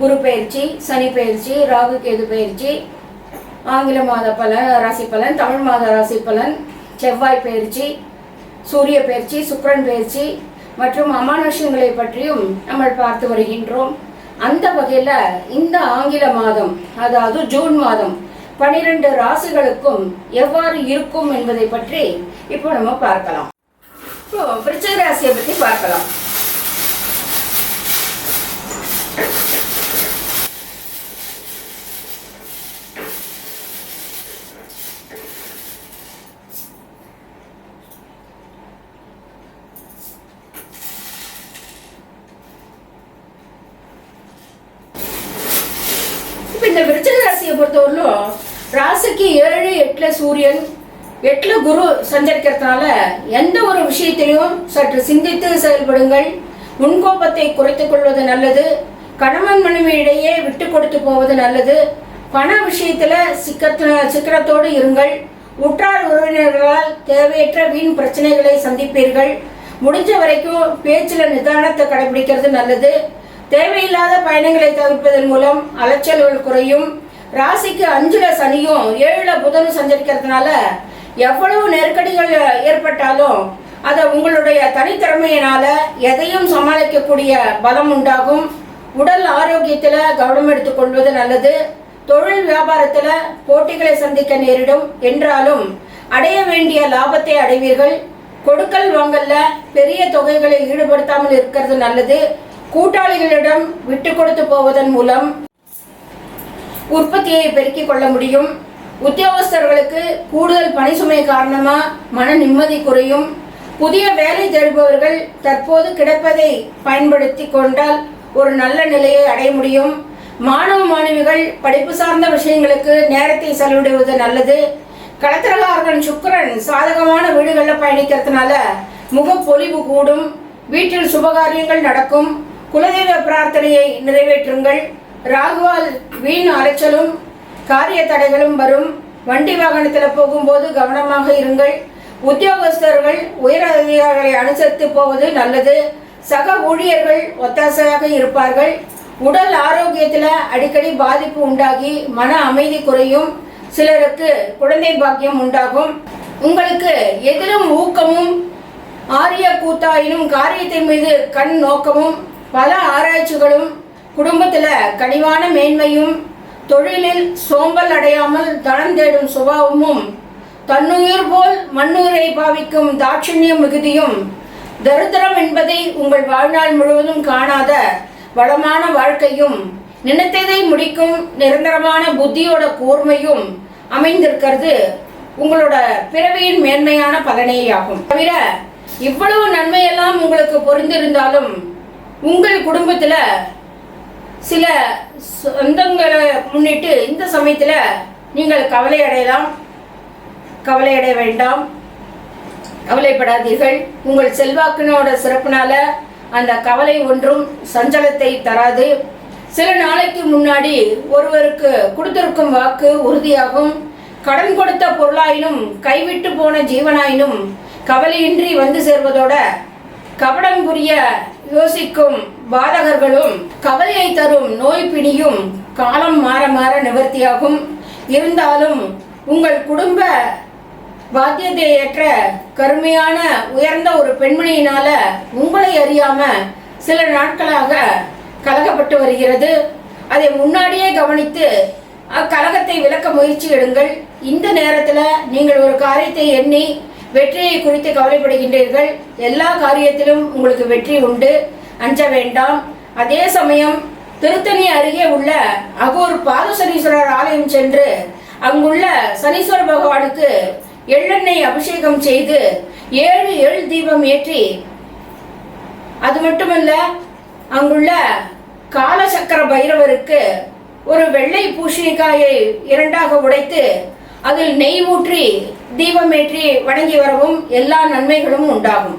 குரு பயிற்சி சனி பயிற்சி ராகு கேது பயிற்சி ஆங்கில மாத பலன் ராசி பலன் தமிழ் மாத ராசி பலன் செவ்வாய் பயிற்சி சூரிய பயிற்சி சுக்கிரன் பயிற்சி மற்றும் அமானுஷங்களை பற்றியும் நம்ம பார்த்து வருகின்றோம். அந்த வகையில் இந்த ஆங்கில மாதம் அதாவது ஜூன் மாதம் பனிரெண்டு ராசிகளுக்கும் எவ்வாறு இருக்கும் என்பதை பற்றி இப்போ நம்ம பார்க்கலாம். இப்போ விருச்சிக ராசியை பற்றி பார்க்கலாம் இப்ப இந்த விருச்சிக ராசியை பொறுத்தவரையிலும் ராசிக்கு ஏழு எட்டுல சூரியன் எட்டுல குரு சஞ்சரிக்கிறதுனால எந்த ஒரு விஷயத்திலையும் சற்று சிந்தித்து செயல்படுங்கள். முன்கோபத்தை குறைத்துக் கொள்வது நல்லது. கணவன் மனைவி இடையே விட்டு கொடுத்து போவது நல்லது. பண விஷயத்துல சிக்கத்து சிக்கனத்தோடு இருங்கள். உற்றார் உறவினர்களால் தேவையற்ற வீண் பிரச்சனைகளை சந்திப்பீர்கள். முடிஞ்ச வரைக்கும் பேச்சில் நிதானத்தை கடைபிடிக்கிறது நல்லது. தேவையில்லாத பயணங்களை தவிர்ப்பதன் மூலம் அலைச்சல்கள் குறையும். ராசிக்கு அஞ்சுல சனியும் ஏழுல புதனும் சஞ்சரிக்கிறதுனால எவ்வளவு நெருக்கடிகள் ஏற்பட்டாலும் அதை உங்களுடைய தனித்திறமையினால எதையும் சமாளிக்கக்கூடிய பலம் உண்டாகும். உடல் ஆரோக்கியத்தில் கவனம் எடுத்துக்கொள்வது நல்லது. தொழில் வியாபாரத்தில் போட்டிகளை சந்திக்க நேரிடும். என்றாலும் அடைய வேண்டிய லாபத்தை அடைவீர்கள். கொடுக்கல் வாங்கல்ல பெரிய தொகைகளை ஈடுபடுத்தாமல் இருக்கிறது நல்லது. கூட்டாளிகளிடம் விட்டு கொடுத்து போவதன் மூலம் உற்பத்தியை பெருக்கிக் கொள்ள முடியும். உத்தியோகஸ்தர்களுக்கு கூடுதல் பணி சுமை காரணமாக மன நிம்மதி குறையும். புதிய வேலை தேடுபவர்கள் தற்போது கிடைப்பதை பயன்படுத்தி கொண்டால் ஒரு நல்ல நிலையை அடைய முடியும். மாணவ மாணவிகள் படிப்பு சார்ந்த விஷயங்களுக்கு நேரத்தை செலவிடுவது நல்லது. கடத்திரகாரகன் சுக்கிரன் சாதகமான வீடுகளில் பயணிக்கிறதுனால முகப்பொலிவு கூடும். வீட்டில் சுபகாரியங்கள் நடக்கும். குலதெய்வ பிரார்த்தனையை நிறைவேற்றுங்கள். ராகுவால் வீண் அலைச்சலும் காரிய தடைகளும் வரும். வண்டி வாகனத்தில் போகும்போது கவனமாக இருங்கள். உத்தியோகஸ்தர்கள் உயர் அதிகாரிகளை அனுசரித்து போவது நல்லது. சக ஊழியர்கள் ஒத்தாசையாக இருப்பார்கள். உடல் ஆரோக்கியத்தில் அடிக்கடி பாதிப்பு உண்டாகி மன அமைதி குறையும். சிலருக்கு குழந்தை பாக்கியம் உண்டாகும். உங்களுக்கு எதிலும் ஊக்கமும் ஆரிய கூத்தாயினும் காரியத்தின் மீது கண் நோக்கமும் பல ஆராய்ச்சிகளும் குடும்பத்தில் கனிவான மேன்மையும் தொழிலில் சோம்பல் அடையாமல் தனம் தேடும் சுபாவமும் தன்னுயிர் போல் மண்ணுயிரை பாவிக்கும் தாட்சண்யம் மிகுதியும் தரித்திரம் என்பதை உங்கள் வாழ்நாள் முழுவதும் காணாத வளமான வாழ்க்கையும் நினைத்ததை முடிக்கும் நிரந்தரமான புத்தியோட கூர்மையும் அமைந்திருக்கிறது உங்களோட பிறவியின் மேன்மையான பலனேயாகும். தவிர இவ்வளவு நன்மையெல்லாம் உங்களுக்கு பொருந்திருந்தாலும் உங்கள் குடும்பத்தில் சில சொந்தங்களை முன்னிட்டு இந்த சமயத்தில் நீங்கள் கவலை அடையலாம். கவலை அடைய வேண்டாம். கவலைப்படாதீர்கள். உங்கள் செல்வாக்கினோட சிறப்புனால அந்த கவலை ஒன்றும் சஞ்சலத்தை தராது. சில நாளைக்கு முன்னாடி ஒருவருக்கு கொடுத்திருக்கும் வாக்கு உறுதியாகும். கடன் கொடுத்த பொருளாயினும் கைவிட்டு போன ஜீவனாயினும் கவலையின்றி வந்து சேர்வதோட கபடம் புரிய யோசிக்கும் பாதகர்களும் கவலையை தரும் நோய் பிணியும் காலம் மாற மாற நிவர்த்தியாகும். இருந்தாலும் உங்கள் குடும்ப பாத்தியத்தையற்ற கருமையான உயர்ந்த ஒரு பெண்மணியினால உங்களை அறியாம சில நாட்களாக கலகப்பட்டு வருகிறது. அதை முன்னாடியே கவனித்து அக்கலகத்தை விளக்க முயற்சி எடுங்கள். இந்த நேரத்தில் நீங்கள் ஒரு காரியத்தை எண்ணி வெற்றியை குறித்து கவலைப்படுகின்றீர்கள். எல்லா காரியத்திலும் உங்களுக்கு வெற்றி உண்டு. அஞ்ச வேண்டாம். அதே சமயம் திருத்தணி அருகே உள்ள அகூர் பாதசனீஸ்வரர் ஆலயம் சென்று அங்குள்ள சனீஸ்வர பகவானுக்கு எள்ளெண்ணெய் அபிஷேகம் செய்து ஏழு ஏழு தீபம் ஏற்றி அது மட்டுமல்ல அங்குள்ள காலசக்கர பைரவருக்கு ஒரு வெள்ளை பூஷணிக்காயை இரண்டாக உடைத்து அதில் நெய் ஊற்றி தீபமேற்றி வணங்கி வரவும் எல்லா நன்மைகளும் உண்டாகும்.